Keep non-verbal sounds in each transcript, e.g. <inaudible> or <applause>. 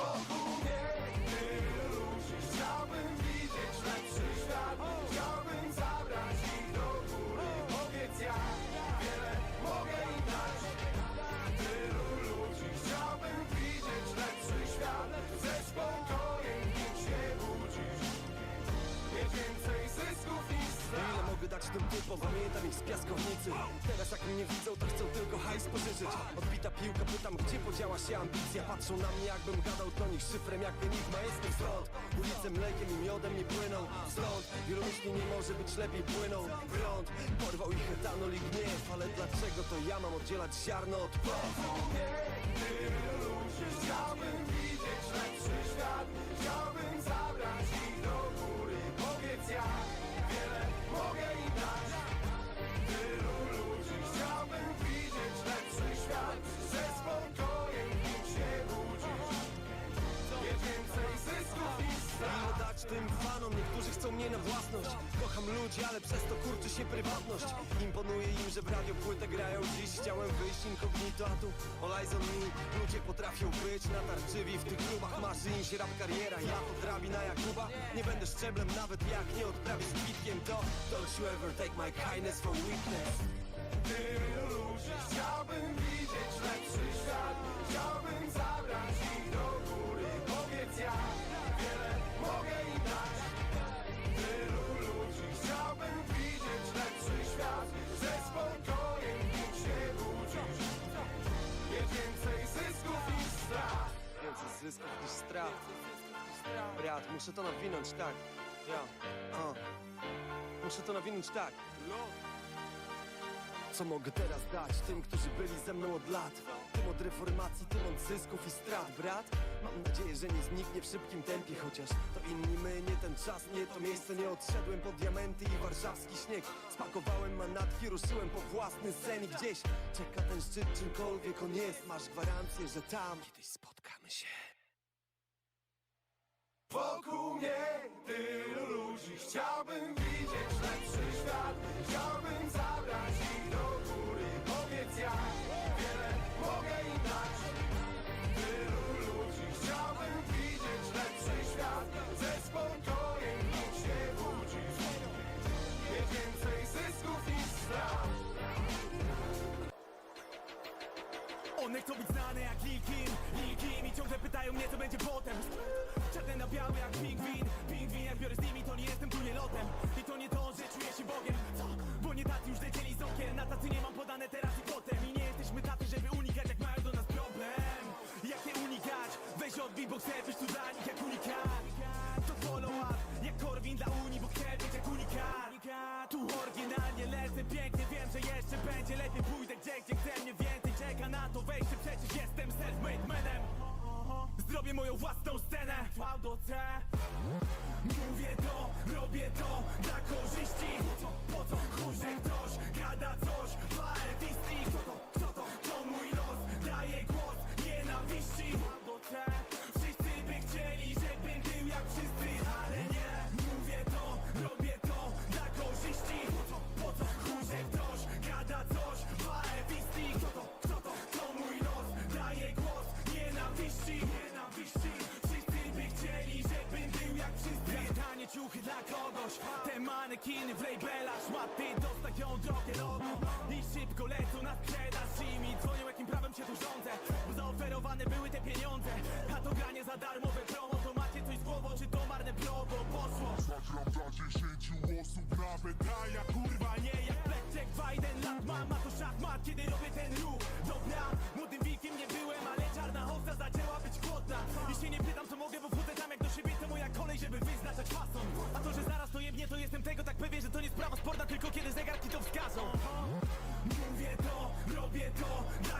Ile mogę dać tym typom, pamiętam ich z piaskownicy. Teraz jak mnie widzą, to chcą tylko hajs pożyczyć. Odbita piłka, pytam, gdzie podziała się ambicja? Patrzą na mnie, jakbym gadał do nich szyfrem jak enigma Jestem stąd, ulice mlekiem i miodem mi płyną. Stąd, wielu nie może być lepiej płyną. Prąd, porwał ich etanol i gniew Ale dlaczego to ja mam oddzielać ziarno od? Ile ludzi, ale przez to kurczy się prywatność. Imponuje im, że w radio płytę grają. Dziś Chciałem wyjść incognito, a tu all eyes on me Ludzie potrafią być natarczywi W tych klubach. Marzy im się rap kariera Ja to drabina Jakuba Nie będę szczeblem nawet jak nie odprawię z kwitkiem To don't you ever take my kindness for weakness. Więcej muszę to nawinąć, tak. Ja. Muszę to nawinąć, tak. Co mogę teraz dać tym, którzy byli ze mną od lat? Tym od reformacji, tym od zysków i strat, brat. Mam nadzieję, że nie zniknie w szybkim tempie Chociaż to inni my, nie ten czas, nie to miejsce. Nie odszedłem po diamenty i warszawski śnieg. Spakowałem manatki, ruszyłem po własny sen I gdzieś czeka ten szczyt, czymkolwiek on jest. Masz gwarancję, że tam kiedyś spotkamy się Wokół mnie tylu ludzi. Chciałbym widzieć lepszy świat. Chciałbym zabrać ich do Chcą być znane jak Lil Kim, Lil Kim I ciągle pytają mnie co będzie potem. Czarne na białe jak pingwin. Pingwin jak biorę z nimi to nie jestem tu nie lotem. I to nie to, że czuję się Bogiem. Co? Bo nie tacy już lecieli z okien. Na tacy nie mam podane teraz i potem. I nie jesteśmy tacy, żeby unikać jak mają do nas problem. Jak nie unikać? Weź odbij, bo chcę być tu dla nich jak unikat. To follow up, jak Korwin dla Unii Bo chcę być jak unikat. Tu oryginalnie lecę pięknie Wiem, że jeszcze będzie. Lepiej Pójdę gdzie, gdzie chce mnie więcej na to wejście, przecież jestem self-made manem. Zrobię moją własną scenę. V do C. Mówię to, Te manekiny w labelach Szmaty dostają drogę logo I szybko lecą na sprzedaż I mi dzwonią jakim prawem się tu rządzę. Bo zaoferowane były te pieniądze A to granie za darmowe promo. To macie coś z głową, czy to marne probo Poszło. Zagram dla dziesięciu osób nawet a ja kurwa nie jak Blackjack Biden lat mam, a to szachmat kiedy robię ten ruch. Dobra, młodym wilkiem nie byłem, ale czarna owca zaczęła być głodna. I się nie pytam co mogę, bo wchodzę tam jak do siebie to moja kolej, żeby wyznaczać fason. A to, że to jebnie, to jestem tego tak pewien, że to nie sprawa sporna, tylko kiedy zegarki to wskażą. Mówię to, robię to dla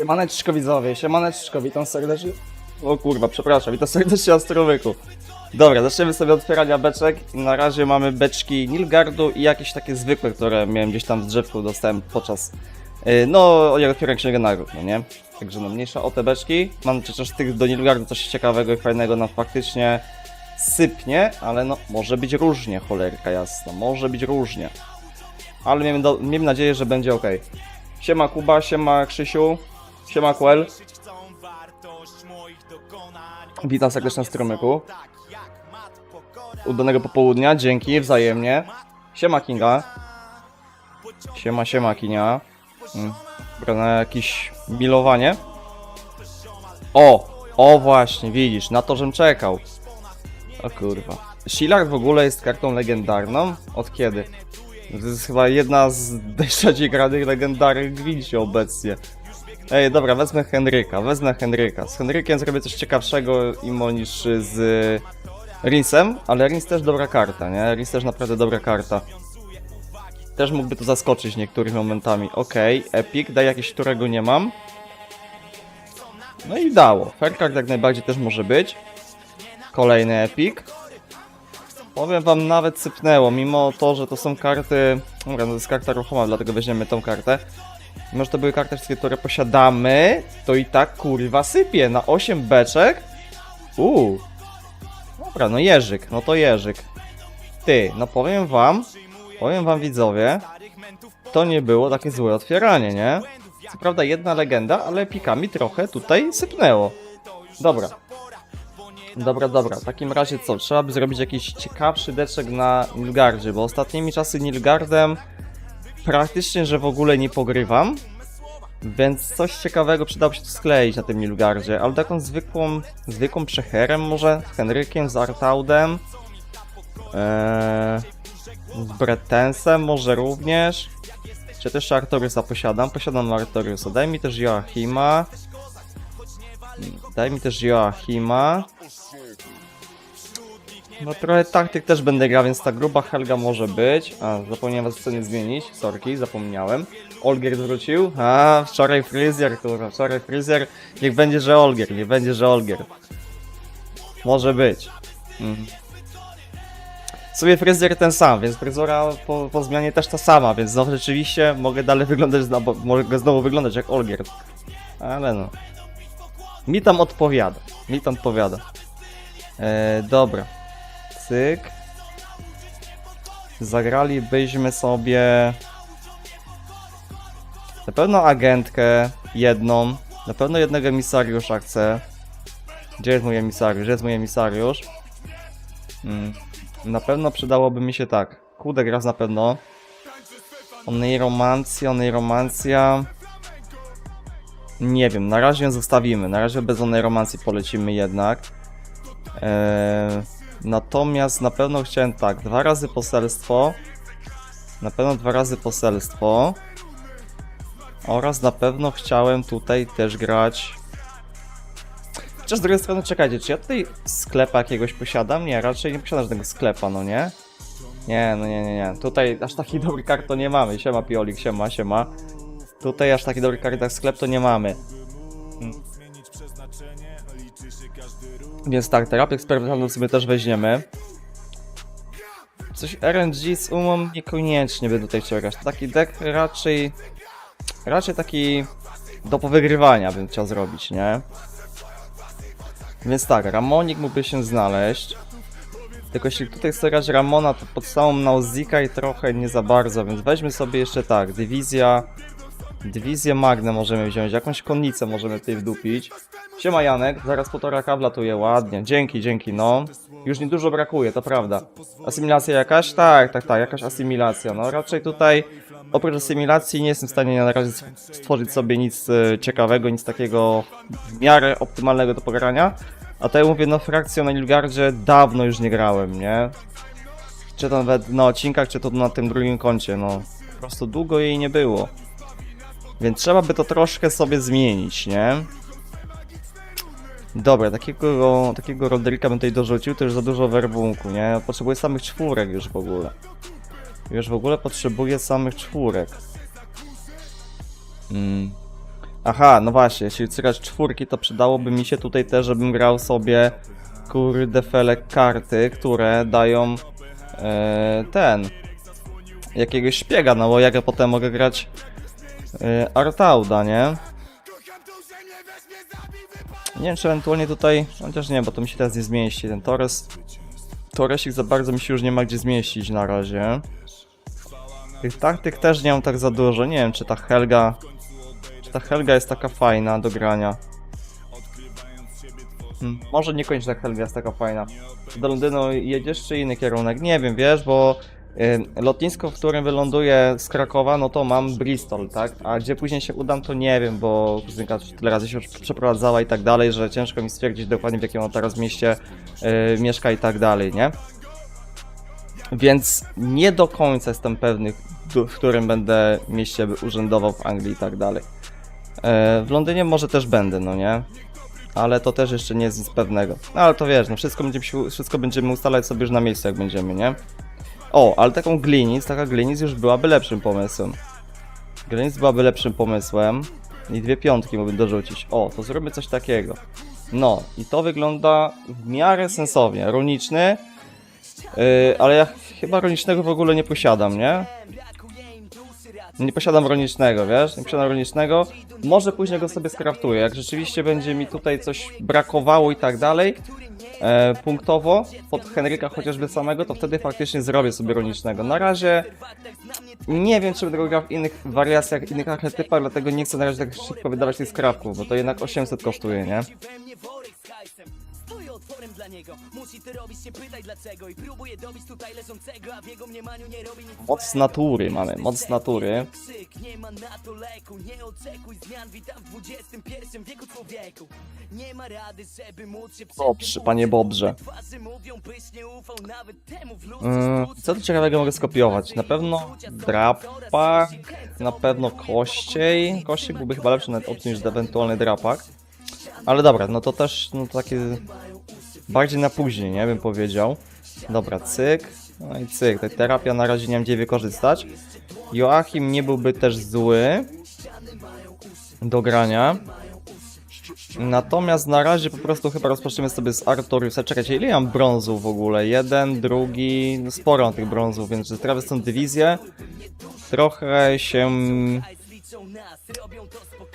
Siemaneczko widzowie, siemaneczko, witam serdecznie. O kurwa, przepraszam, witam serdecznie Astrowyku. Dobra, zaczniemy sobie otwierania beczek. Na razie mamy beczki Nilgardu i jakieś takie zwykłe, które miałem gdzieś tam z drzewku, dostałem podczas... Yy, no, jak otwieram księgę nagród, no nie? Także no, mniejsza o te beczki. Mam przecież tych do Nilgardu coś ciekawego i fajnego nam faktycznie sypnie, ale no, może być różnie, cholerka jasna, może być różnie. Ale miejmy, do, miejmy nadzieję, że będzie ok. Siema Kuba, siema Krzysiu, siema Kuel. Witam serdecznie na stromyku. Udanego popołudnia, dzięki, wzajemnie. Siema Kinga. Siema, siema Kinia. Mm. Dobra, na jakieś milowanie. O! O właśnie, widzisz, na to żem czekał. O kurwa. Shillard w ogóle jest kartą legendarną? Od kiedy? To jest chyba jedna z <laughs> najrzadziej granych legendarnych gwinci obecnie. Ej, dobra, wezmę Henryka, wezmę Henryka. Z Henrykiem zrobię coś ciekawszego imo niż z Rinsem, ale Rins też dobra karta, nie? Rins też naprawdę dobra karta. Też mógłby to zaskoczyć niektórymi momentami. Okej, Epic, daj jakieś, którego nie mam. No i dało. Faircard jak najbardziej też może być. Kolejny Epic. Powiem wam, nawet sypnęło, mimo to, że to są karty... Dobra, no to jest karta ruchoma, dlatego weźmiemy tą kartę. Mimo, że to były karty wszystkie, które posiadamy, to i tak kurwa sypie na 8 beczek. Uuu. Dobra, no Jerzyk, no to Jerzyk. Ty, no powiem wam, powiem wam widzowie, to nie było takie złe otwieranie, nie? Co prawda jedna legenda, ale pikami trochę tutaj sypnęło. Dobra. Dobra, dobra. W takim razie co? Trzeba by zrobić jakiś ciekawszy deczek na Nilgardzie, bo ostatnimi czasy Nilgardem praktycznie, że w ogóle nie pogrywam. Więc coś ciekawego przydałoby się tu skleić na tym Nilgardzie, ale taką zwykłą, zwykłą przecherem może, z Henrykiem, z Artaudem, eee, z Bretensem może również. Czy też Artoriusa posiadam? Posiadam Artoriusa. Daj mi też Joachima. Daj mi też Joachima. No trochę taktyk też będę grał, więc ta gruba Helga może być. A, zapomniałem was sceny zmienić. Sorki, zapomniałem. Olgier wrócił. A, wczoraj fryzjer, kurwa, wczoraj fryzjer. Niech będzie, że Olgier, niech będzie, że Olgier. Może być. Mhm. W sumie fryzjer ten sam, więc fryzura po, po zmianie też ta sama, więc znowu rzeczywiście mogę dalej wyglądać, mogę znowu wyglądać jak Olgier. Ale no. Mi tam odpowiada, mi tam odpowiada. E, dobra. Cyk. Zagralibyśmy sobie na pewno agentkę jedną, na pewno jednego emisariusza chcę. Gdzie jest mój emisariusz? Gdzie jest mój emisariusz? Hmm. Na pewno przydałoby mi się tak. Kudek raz na pewno. Onej romancja, onej romancja. Nie wiem, na razie ją zostawimy. Na razie bez onej romancji polecimy jednak. Eee, natomiast na pewno chciałem tak, dwa razy poselstwo. Na pewno dwa razy poselstwo. Oraz na pewno chciałem tutaj też grać. Chociaż z drugiej strony, czekajcie, czy ja tutaj sklepa jakiegoś posiadam? Nie, raczej nie posiadam żadnego sklepa, no nie? Nie, no nie, nie, nie. Tutaj aż taki <laughs> dobry kart to nie mamy. Siema Piolik, siema, siema. Tutaj aż taki dobry kart jak sklep to nie mamy. Mm. Więc tak, terapię eksperymentalną sobie też weźmiemy. Coś RNG z umą niekoniecznie by tutaj chciał grać. Taki deck raczej... Raczej taki do powygrywania bym chciał zrobić, nie? Więc tak, Ramonik mógłby się znaleźć. Tylko jeśli tutaj chcę grać Ramona, to pod samą Nauzika i trochę nie za bardzo, więc weźmy sobie jeszcze tak, dywizja... Dywizję Magnę możemy wziąć, jakąś konnicę możemy tutaj wdupić. Siema Janek, zaraz półtora kabla tu je, ładnie, dzięki, dzięki, no. Już niedużo brakuje, to prawda. Asymilacja jakaś? Tak, tak, tak, jakaś asymilacja, no raczej tutaj oprócz asymilacji nie jestem w stanie na razie stworzyć sobie nic e, ciekawego, nic takiego w miarę optymalnego do pogrania. A ja mówię, no frakcją na Nilgardzie dawno już nie grałem, nie? Czy to nawet na odcinkach, czy to na tym drugim koncie, no. Po prostu długo jej nie było. Więc trzeba by to troszkę sobie zmienić, nie? Dobra, takiego, takiego Roderika bym tutaj dorzucił, to już za dużo werbunku, nie? Potrzebuję samych czwórek już w ogóle. Już w ogóle potrzebuję samych czwórek. Mm. Aha, no właśnie, jeśli cyrać czwórki, to przydałoby mi się tutaj też, żebym grał sobie kurde fele karty, które dają e, ten jakiegoś szpiega, no bo jak ja potem mogę grać e, Artauda, nie? Nie wiem, czy ewentualnie tutaj, chociaż nie, bo to mi się teraz nie zmieści, ten Torres, Torresik za bardzo mi się już nie ma gdzie zmieścić na razie. Tych taktyk też nie mam tak za dużo, nie wiem, czy ta Helga, czy ta Helga jest taka fajna do grania. Hmm, może niekoniecznie ta Helga jest taka fajna. Do Londynu jedziesz, czy inny kierunek? Nie wiem, wiesz, bo lotnisko, w którym wyląduję z Krakowa, no to mam Bristol, tak? A gdzie później się udam, to nie wiem, bo kuzynka tyle razy się już przeprowadzała i tak dalej, że ciężko mi stwierdzić dokładnie w jakim on teraz mieście y, mieszka i tak dalej, nie? Więc nie do końca jestem pewny, w którym będę mieście urzędował w Anglii i tak dalej. E, W Londynie może też będę, no nie? Ale to też jeszcze nie jest nic pewnego. No ale to wiesz, no wszystko będziemy, wszystko będziemy ustalać sobie już na miejscu, jak będziemy, nie? O, ale taką glinic, taka glinic już byłaby lepszym pomysłem. Glinic byłaby lepszym pomysłem. I dwie piątki mógłbym dorzucić. O, to zróbmy coś takiego. No, i to wygląda w miarę sensownie. Rolniczny, Yy, ale ja chyba rolnicznego w ogóle nie posiadam, nie? Nie posiadam rolnicznego, wiesz? Nie posiadam rolnicznego. Może później go sobie skraftuję. Jak rzeczywiście będzie mi tutaj coś brakowało i tak dalej, e, punktowo, pod Henryka chociażby samego, to wtedy faktycznie zrobię sobie rolnicznego. Na razie nie wiem, czy będę grał w innych wariacjach, innych archetypach, dlatego nie chcę na razie tak szybko wydawać tych skrawków, bo to jednak 800 kosztuje, nie? Stoję otworem dla niego Musi robić, nie pytaj dlaczego I próbuję dobić tutaj leżącego A w jego mniemaniu nie robi nic Moc natury mamy, moc natury. Krzyk, nie ma na to leku Nie oczekuj zmian, witam w XXI wieku człowieku Nie ma rady, żeby móc się Dobrze, panie. Bobrze. Mm, co tu ciekawego mogę skopiować? Na pewno drapak, na pewno kościej. Kościej byłby chyba lepszy nawet opcji niż ewentualny drapak. Ale dobra, no to też no takie bardziej na później, nie bym powiedział. Dobra, cyk. No i cyk, ta terapia na razie nie mam gdzie wykorzystać. Joachim nie byłby też zły do grania. Natomiast na razie po prostu chyba rozpoczniemy sobie z Artoriusa. Czekajcie, ile mam brązów w ogóle? Jeden, drugi, no sporo mam tych brązów, więc trafię tą dywizję. Trochę się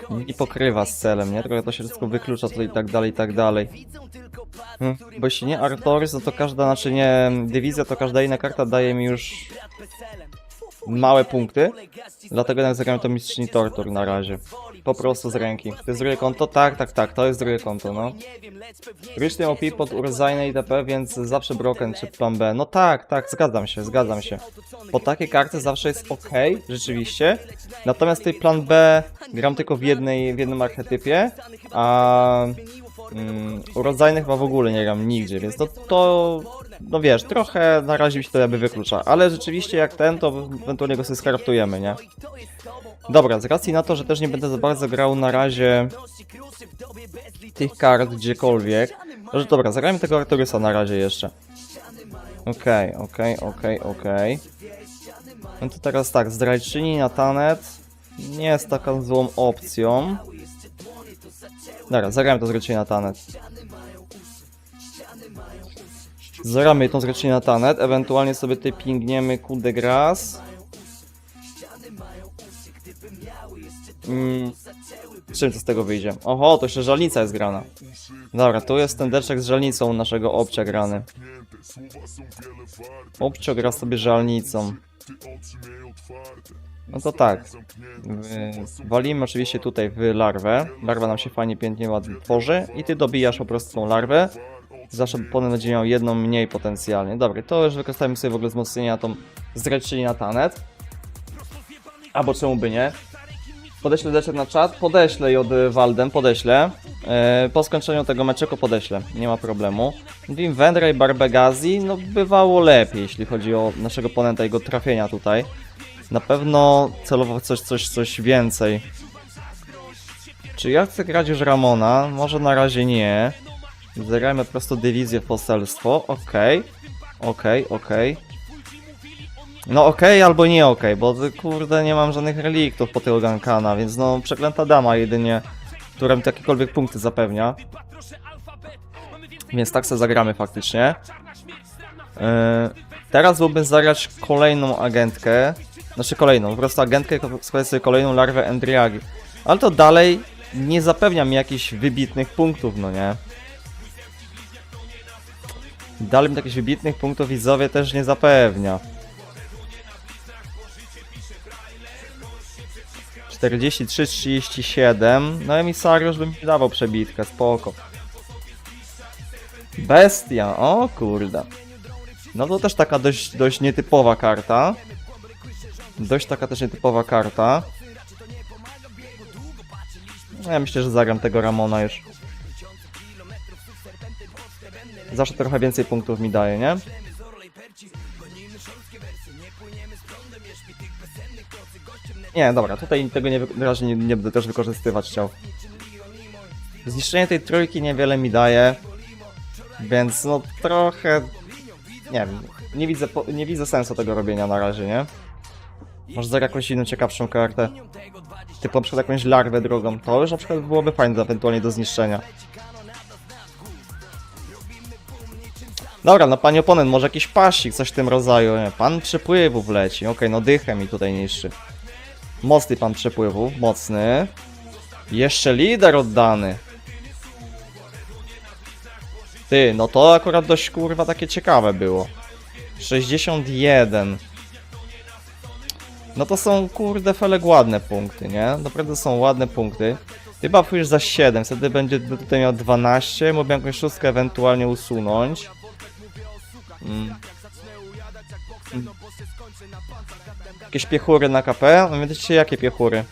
To nie pokrywa z celem, nie? Trochę to się wszystko wyklucza tutaj i tak dalej, i tak dalej. Tylko Hmm. Bo jeśli nie Artorius, no to każda, znaczy nie dywizja, to każda inna karta daje mi już małe punkty. Dlatego jednak zagrałem to mistrzyni Tortur na razie. Po prostu z ręki. To jest drugie konto? Tak, tak, tak, to jest drugie konto, no. Ryczny OP pod Urzajne itp, więc zawsze Broken czy plan B. No tak, tak, zgadzam się, zgadzam się. Po takie karty zawsze jest ok, rzeczywiście. Natomiast tej plan B gram tylko w jednej, w jednym archetypie, a mm, urodzajnych chyba w ogóle nie gram nigdzie, więc to, to no wiesz, trochę na razie mi się to jakby wyklucza, ale rzeczywiście jak ten, to ewentualnie go sobie skraftujemy, nie? Dobra, z racji na to, że też nie będę za bardzo grał na razie tych kart gdziekolwiek, no że dobra, zagrajmy tego Artoriusa na razie jeszcze. Okej, okej, okej, okej. No to teraz tak, zdrajczyni na Tanet nie jest taką złą opcją. Dobra, zagrajmy to zdrajczyni na Tanet. Zagramy tą zdrajczyni na Tanet, ewentualnie sobie tutaj pingniemy Coup de Mm, czym to z tego wyjdzie? Oho, to jeszcze żalnica jest grana. Dobra, tu jest ten deczek z żalnicą naszego obcia grany. Obcio gra sobie żalnicą. No to tak. Walimy oczywiście tutaj w larwę. Larwa nam się fajnie, pięknie, ładnie tworzy. I ty dobijasz po prostu tą larwę. Zawsze potem będzie miał jedną mniej potencjalnie. Dobra, to już wykorzystajmy sobie w ogóle wzmocnienia tą zdrajczyni na tanet. Albo czemu by nie? Podeślę deczek na czat, podeślę ją od Waldem, podeślę. E, po skończeniu tego meczeko podeślę, nie ma problemu. Wim Wendra i Barbegazi, no bywało lepiej, jeśli chodzi o naszego oponenta i jego trafienia tutaj. Na pewno celowo coś, coś, coś więcej. Czy ja chcę grać już Ramona? Może na razie nie. Zagrajmy po prostu dywizję w poselstwo, okej. Okej, okej. No okej albo nie okej, bo kurde nie mam żadnych reliktów po tego Gankana, więc no przeklęta dama jedynie, która mi jakiekolwiek punkty zapewnia. Więc tak sobie zagramy faktycznie. Yy, teraz byłbym zagrać kolejną agentkę. Znaczy kolejną, po prostu agentkę, składać sobie kolejną larwę Endriagi. Ale to dalej nie zapewnia mi jakichś wybitnych punktów, no nie? Dalej mi jakichś wybitnych punktów widzowie też nie zapewnia. 43-37. No emisariusz bym mi dawał przebitkę, spoko. Bestia, o kurde. No to też taka dość, dość nietypowa karta. Dość taka też nietypowa karta. No, Ja myślę, że zagram tego Ramona już. Zawsze trochę więcej punktów mi daje, nie? Nie, dobra, tutaj tego nie, raczej nie, nie będę też wykorzystywać chciał. Zniszczenie tej trójki niewiele mi daje, więc no trochę, nie wiem, nie widzę, nie widzę sensu tego robienia na razie, nie? Może za jakąś inną ciekawszą kartę, typu na przykład jakąś larwę drugą, to już na przykład byłoby fajne ewentualnie do zniszczenia. Dobra, no panie oponent, może jakiś pasik, coś w tym rodzaju, nie? Pan przepływów leci, okej, no dychę mi tutaj niszczy. Mocny pan przepływów, mocny. Jeszcze lider oddany. Ty, no to akurat dość kurwa takie ciekawe było. 61. No to są kurde felek ładne punkty, nie? Naprawdę są ładne punkty. Ty buffujesz za 7, wtedy będzie tutaj miał 12, mógłbym jakąś szóstkę ewentualnie usunąć. Mm. Jakieś piechury na KP? No wiecie jakie piechury?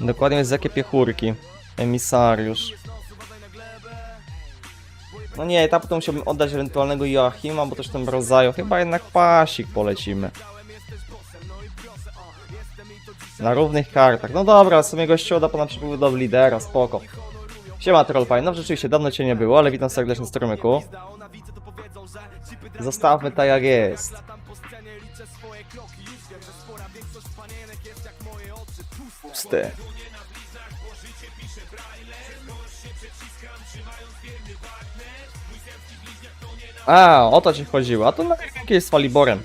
Dokładnie jest jakie piechurki. Emisariusz. No nie, etap to musiałbym oddać ewentualnego Joachima, bo też w tym rodzaju. Chyba jednak pasik polecimy. Na równych kartach. No dobra, w sumie gościu odda pana przepływu do lidera, spoko. Siema Trollpine, no rzeczywiście dawno cię nie było, ale witam serdecznie strumyku. Zostawmy tak jak jest. Pusty. A, o to ci chodziło. A to na jakie z Faliborem.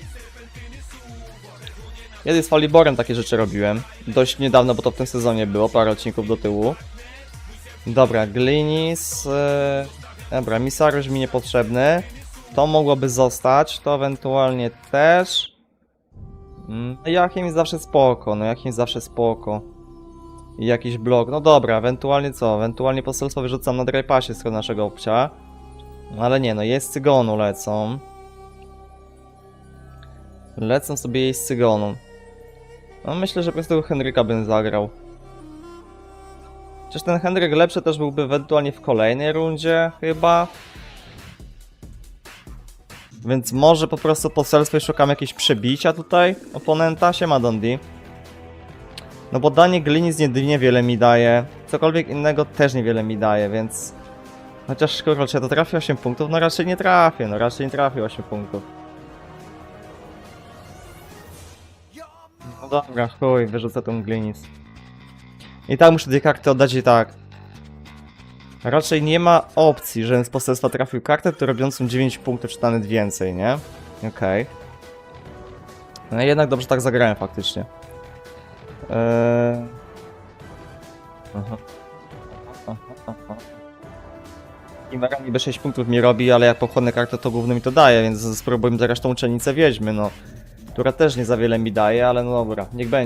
Kiedy z Faliborem takie rzeczy robiłem. Dość niedawno, bo to w tym sezonie było, parę odcinków do tyłu. Dobra, Glinis. Yy... Dobra, Misariusz mi niepotrzebny. To mogłoby zostać, to ewentualnie też. Mm, No Joachim jest zawsze spoko, no Joachim jest zawsze spoko. I jakiś blok, no dobra, ewentualnie co? Ewentualnie poselstwo wyrzucam na Drypasie z naszego obcia. Ale nie, no jest cygonu lecą. Lecą sobie jej z cygonu. No myślę, że po prostu Henryka bym zagrał. Chociaż ten Henryk lepszy też byłby ewentualnie w kolejnej rundzie, chyba. Więc może po prostu poselstwo i szukam jakiegoś przebicia tutaj oponenta. Siema Dondi. No bo danie glinic nie, niewiele mi daje. Cokolwiek innego też niewiele mi daje, więc... Chociaż kurwa, czy ja to trafię 8 punktów? No raczej nie trafię, no raczej nie trafię 8 punktów. No dobra, chuj, wyrzucę tą glinic. I tak muszę dwie karty oddać i tak. Raczej nie ma opcji, żebym z poselstwa trafił kartę, która robiącą 9 punktów czy nawet więcej, nie? Okej. No i jednak dobrze tak zagrałem faktycznie. Eee... Aha. Aha, aha. Niby 6 punktów mi robi, ale jak pochłonę kartę to główny mi to daje, więc spróbujmy zagrać tą uczennicę wiedźmy, no. Która też nie za wiele mi daje, ale no dobra, niech będzie.